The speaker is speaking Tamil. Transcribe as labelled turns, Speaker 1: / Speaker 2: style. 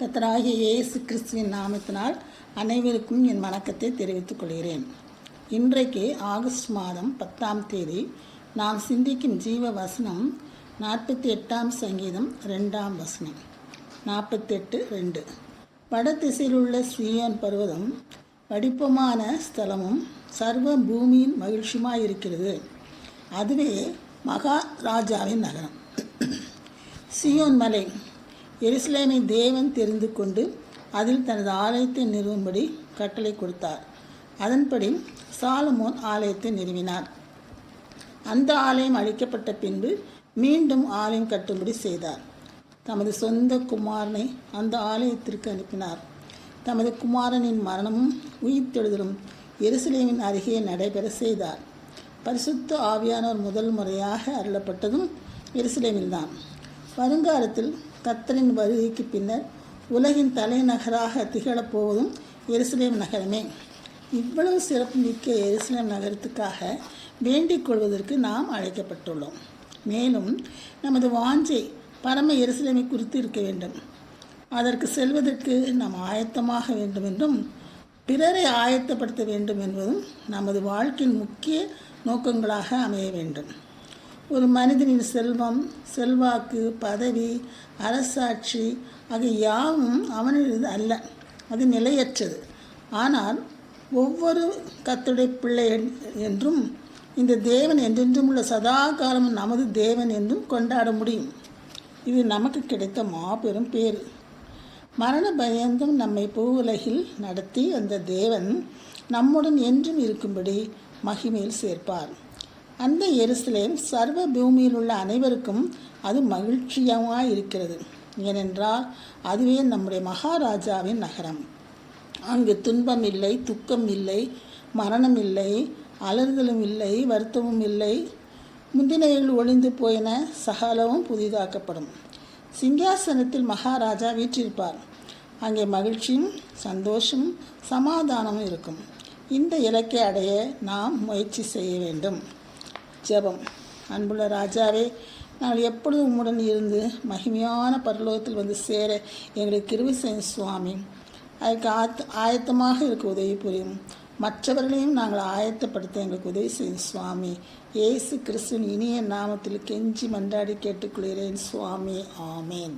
Speaker 1: கத்தராகிய இயேசு கிறிஸ்துவின் நாமத்தினால் அனைவருக்கும் என் வணக்கத்தை தெரிவித்துக் கொள்கிறேன். இன்றைக்கு ஆகஸ்ட் மாதம் பத்தாம் தேதி நாம் சிந்திக்கும் ஜீவ வசனம் நாற்பத்தி எட்டாம் சங்கீதம் ரெண்டாம் வசனம். நாற்பத்தெட்டு ரெண்டு. வடதிசையில் உள்ள சீயோன் பருவதம் வடிப்பமான ஸ்தலமும் சர்வ பூமியின் மகிழ்ச்சியுமாக இருக்கிறது அதுவே மகாராஜாவின் நகரம். சியோன் மலை எருசலேமை தேவன் தெரிந்து கொண்டு அதில் தனது ஆலயத்தை நிறுவும்படி கட்டளை கொடுத்தார். அதன்படி சாலமோன் ஆலயத்தை நிறுவினார். அந்த ஆலயம் அழிக்கப்பட்ட பின்பு மீண்டும் ஆலயம் கட்டும்படி செய்தார். தமது சொந்த குமாரனை அந்த ஆலயத்திற்கு அனுப்பினார். தமது குமாரனின் மரணமும் உயிர்த்தெழுதலும் எருசலேமின் அருகே நடைபெற செய்தார். பரிசுத்த ஆவியானவர் முதல் முறையாக அருளப்பட்டதும் எருசலேமில்தான். வருங்காலத்தில் கத்தரின் வருகைக்கு பின்னர் உலகின் தலைநகராக திகழப் போவதும் எருசலேம் நகரமே. இவ்வளவு சிறப்பு மிக்க எருசலேம் நகரத்துக்காக வேண்டிக் கொள்வதற்கு நாம் அழைக்கப்பட்டுள்ளோம். மேலும் நமது வாஞ்சை பரம எருசலேமை குறித்து இருக்க வேண்டும். அதற்கு செல்வதற்கு நாம் ஆயத்தமாக வேண்டும் என்றும் பிறரை ஆயத்தப்படுத்த வேண்டும் என்பதும் நமது வாழ்க்கையின் முக்கிய நோக்கங்களாக அமைய வேண்டும். ஒரு மனிதனின் செல்வம் செல்வாக்கு பதவி அரசாட்சி ஆகிய யாவும் அவனது அல்ல. அது நிலையற்றது. ஆனால் ஒவ்வொரு கத்துடைய பிள்ளை என்றும் இந்த தேவன் என்றென்றும் உள்ள சதா காலமும் நமது தேவன் என்றும் கொண்டாட முடியும். இது நமக்கு கிடைத்த மாபெரும் பேர் மரண பயந்தும் நம்மை பூவுலகில் நடத்தி அந்த தேவன் நம்முடன் என்றும் இருக்கும்படி மகிமையில் சேர்ப்பார். அந்த எருசலேம் சர்வ பூமியில் உள்ள அனைவருக்கும் அது மகிழ்ச்சியாக இருக்கிறது ஏனென்றால் அதுவே நம்முடைய மகாராஜாவின் நகரம். அங்கு துன்பம் இல்லை துக்கம் இல்லை மரணம் இல்லை அலறுதலும் இல்லை வருத்தமும் இல்லை. முந்தினைகள் ஒளிந்து போயின சகலவும் புதிதாக்கப்படும். சிங்காசனத்தில் மகாராஜா வீற்றிருப்பார். அங்கே மகிழ்ச்சியும் சந்தோஷமும் சமாதானமும் இருக்கும். இந்த இலக்கை அடைய நாம் முயற்சி செய்ய வேண்டும். ஜபம். அன்புள்ள ராஜாவே நாங்கள் எப்பொழுதும் உம்முடன் இருந்து மகிமையான பரலோகத்தில் வந்து சேர எங்களுக்கு கிருவி செய்யும் சுவாமி. அதுக்கு ஆத் ஆயத்தமாக இருக்க உதவி புரியும். மற்றவர்களையும் நாங்கள் ஆயத்தப்படுத்த எங்களுக்கு உதவி செய்யும் சுவாமி. இயேசு கிறிஸ்துவின் இனிய நாமத்தில் கெஞ்சி மன்றாடி கேட்டுக்கொள்கிறேன் சுவாமி. ஆமேன்.